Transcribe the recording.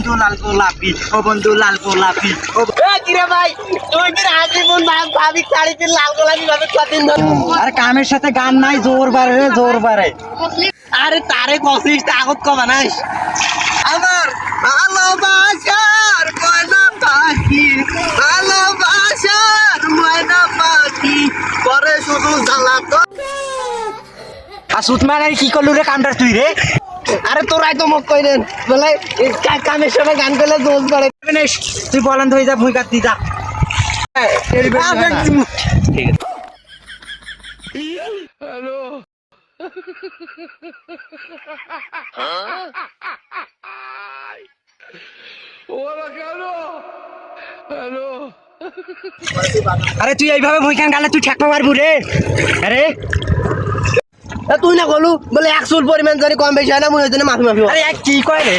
বন্ধু লাল গোলাপি ও বন্ধু লাল গোলাপি ও কিরে ভাই তুই কি হাজিমুন ভাবি শাড়িতে লাল গোলাপি ভাবে কদিন ধরে আরে কামের সাথে গান নাই জোর বাড়ে রে জোর বাড়ে আরে তারে কসিস আগত কবা নাইস আমার ভালোবাসার ময়না পাখি ভালোবাসার ময়না পাখি পরে শুধু জ্বালা তো আর সুতমান কি করলু রে কামটার তুই রে? আরে তোরাই তো মুখ কইলেন বলে এই কা- কামের সময় গান করলে জোস করে তুই বলেন হয়ে যা ভুই কাটতি যা। ঠিক আছে আরে, তুই এইভাবে ভুইখান গালে তুই ঠেকপা মারবু রে। আরে তুই না বলু বলে একশোর পরিমাণ জানি কম বেশি হয় না, মনে হয় মাফি মাফি আরে কি কয় রে?